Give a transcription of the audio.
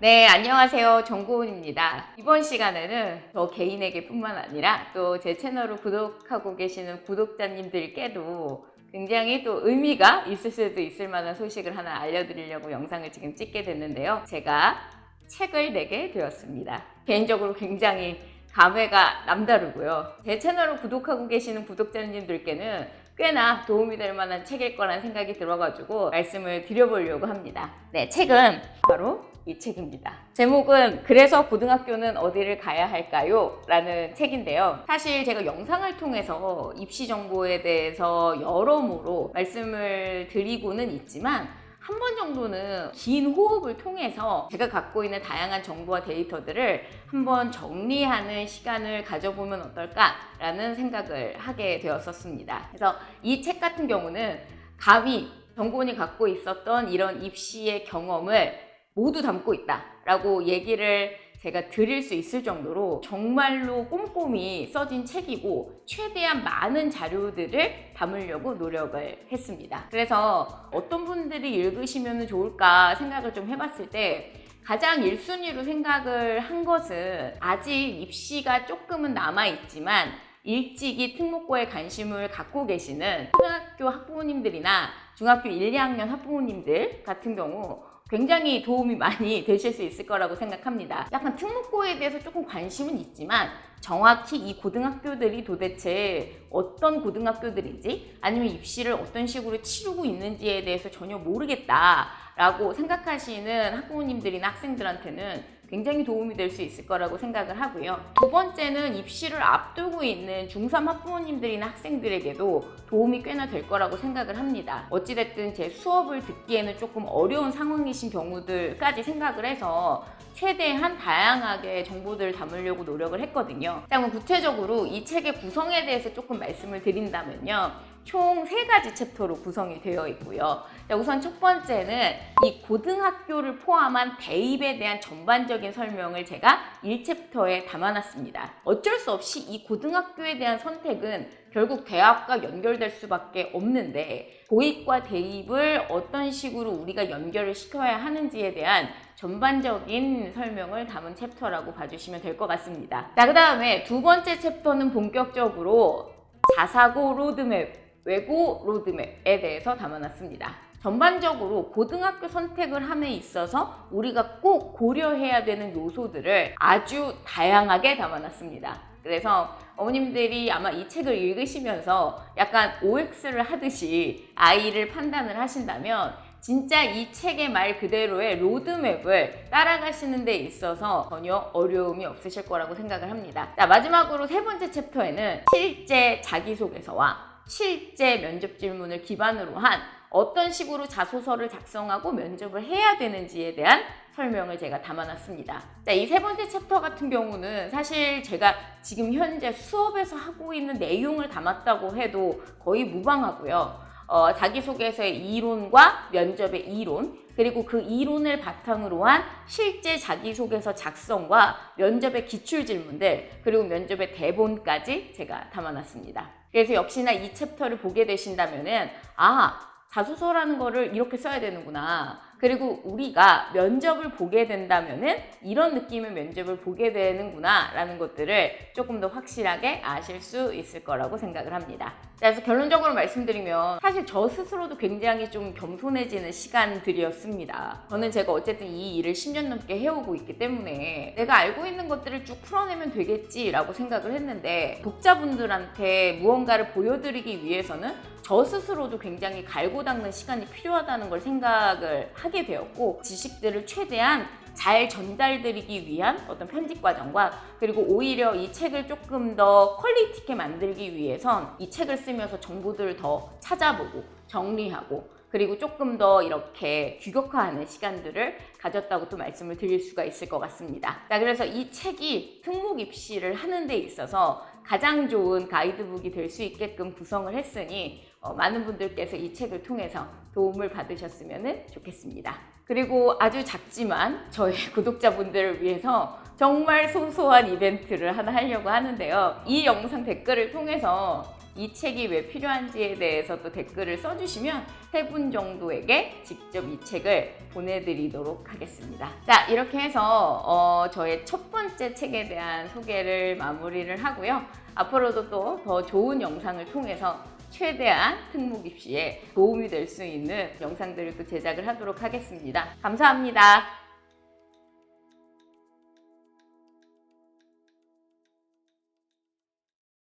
네, 안녕하세요. 정고은입니다. 이번 시간에는 저 개인에게 뿐만 아니라 또 제 채널을 구독하고 계시는 구독자님들께도 굉장히 또 의미가 있을 수도 있을 만한 소식을 하나 알려드리려고 영상을 지금 찍게 됐는데요. 제가 책을 내게 되었습니다. 개인적으로 굉장히 감회가 남다르고요. 제 채널을 구독하고 계시는 구독자님들께는 꽤나 도움이 될 만한 책일 거란 생각이 들어가지고 말씀을 드려보려고 합니다. 네, 책은 바로 이 책입니다. 제목은 그래서 고등학교는 어디를 가야 할까요? 라는 책인데요. 사실 제가 영상을 통해서 입시 정보에 대해서 여러모로 말씀을 드리고는 있지만 한 번 정도는 긴 호흡을 통해서 제가 갖고 있는 다양한 정보와 데이터들을 한번 정리하는 시간을 가져보면 어떨까라는 생각을 하게 되었었습니다. 그래서 이 책 같은 경우는 감히 정곤이 갖고 있었던 이런 입시의 경험을 모두 담고 있다라고 얘기를 제가 드릴 수 있을 정도로 정말로 꼼꼼히 써진 책이고 최대한 많은 자료들을 담으려고 노력을 했습니다. 그래서 어떤 분들이 읽으시면 좋을까 생각을 좀 해봤을 때 가장 1순위로 생각을 한 것은 아직 입시가 조금은 남아있지만 일찍이 특목고에 관심을 갖고 계시는 초등학교 학부모님들이나 중학교 1, 2학년 학부모님들 같은 경우 굉장히 도움이 많이 되실 수 있을 거라고 생각합니다. 약간 특목고에 대해서 조금 관심은 있지만 정확히 이 고등학교들이 도대체 어떤 고등학교들인지 아니면 입시를 어떤 식으로 치르고 있는지에 대해서 전혀 모르겠다라고 생각하시는 학부모님들이나 학생들한테는 굉장히 도움이 될 수 있을 거라고 생각을 하고요. 두 번째는 입시를 앞두고 있는 중3 학부모님들이나 학생들에게도 도움이 꽤나 될 거라고 생각을 합니다. 어찌됐든 제 수업을 듣기에는 조금 어려운 상황이신 경우들까지 생각을 해서 최대한 다양하게 정보들을 담으려고 노력을 했거든요. 자, 그럼 구체적으로 이 책의 구성에 대해서 조금 말씀을 드린다면요. 총 세 가지 챕터로 구성이 되어 있고요. 자, 우선 첫 번째는 이 고등학교를 포함한 대입에 대한 전반적인 설명을 제가 1챕터에 담아놨습니다. 어쩔 수 없이 이 고등학교에 대한 선택은 결국 대학과 연결될 수밖에 없는데 고입과 대입을 어떤 식으로 우리가 연결을 시켜야 하는지에 대한 전반적인 설명을 담은 챕터라고 봐주시면 될 것 같습니다. 자, 그 다음에 두 번째 챕터는 본격적으로 자사고 로드맵, 외고 로드맵에 대해서 담아놨습니다. 전반적으로 고등학교 선택을 함에 있어서 우리가 꼭 고려해야 되는 요소들을 아주 다양하게 담아놨습니다. 그래서 어머님들이 아마 이 책을 읽으시면서 약간 OX를 하듯이 아이를 판단을 하신다면 진짜 이 책의 말 그대로의 로드맵을 따라가시는 데 있어서 전혀 어려움이 없으실 거라고 생각을 합니다. 자, 마지막으로 세 번째 챕터에는 실제 자기소개서와 실제 면접 질문을 기반으로 한 어떤 식으로 자소서를 작성하고 면접을 해야 되는지에 대한 설명을 제가 담아놨습니다. 자, 이 세 번째 챕터 같은 경우는 사실 제가 지금 현재 수업에서 하고 있는 내용을 담았다고 해도 거의 무방하고요. 어, 자기소개서의 이론과 면접의 이론, 그리고 그 이론을 바탕으로 한 실제 자기소개서 작성과 면접의 기출 질문들, 그리고 면접의 대본까지 제가 담아놨습니다. 그래서 역시나 이 챕터를 보게 되신다면은, 아, 자소서라는 거를 이렇게 써야 되는구나. 그리고 우리가 면접을 보게 된다면은 이런 느낌의 면접을 보게 되는구나 라는 것들을 조금 더 확실하게 아실 수 있을 거라고 생각을 합니다. 그래서 결론적으로 말씀드리면 사실 저 스스로도 굉장히 좀 겸손해지는 시간들이었습니다. 저는 제가 어쨌든 이 일을 10년 넘게 해오고 있기 때문에 내가 알고 있는 것들을 쭉 풀어내면 되겠지라고 생각을 했는데 독자분들한테 무언가를 보여드리기 위해서는 저 스스로도 굉장히 갈고 닦는 시간이 필요하다는 걸 생각을 하게 되었고 지식들을 최대한 잘 전달드리기 위한 어떤 편집 과정과 그리고 오히려 이 책을 조금 더 퀄리티 있게 만들기 위해선 이 책을 쓰면서 정보들을 더 찾아보고 정리하고 그리고 조금 더 이렇게 규격화하는 시간들을 가졌다고 또 말씀을 드릴 수가 있을 것 같습니다. 자, 그래서 이 책이 특목 입시를 하는 데 있어서 가장 좋은 가이드북이 될 수 있게끔 구성을 했으니 어, 많은 분들께서 이 책을 통해서 도움을 받으셨으면 좋겠습니다. 그리고 아주 작지만 저의 구독자분들을 위해서 정말 소소한 이벤트를 하나 하려고 하는데요. 이 영상 댓글을 통해서 이 책이 왜 필요한지에 대해서 또 댓글을 써주시면 세 분 정도에게 직접 이 책을 보내드리도록 하겠습니다. 자, 이렇게 해서 어, 저의 첫 번째 책에 대한 소개를 마무리를 하고요. 앞으로도 또 더 좋은 영상을 통해서 최대한 특목 입시에 도움이 될 수 있는 영상들을 또 제작을 하도록 하겠습니다. 감사합니다.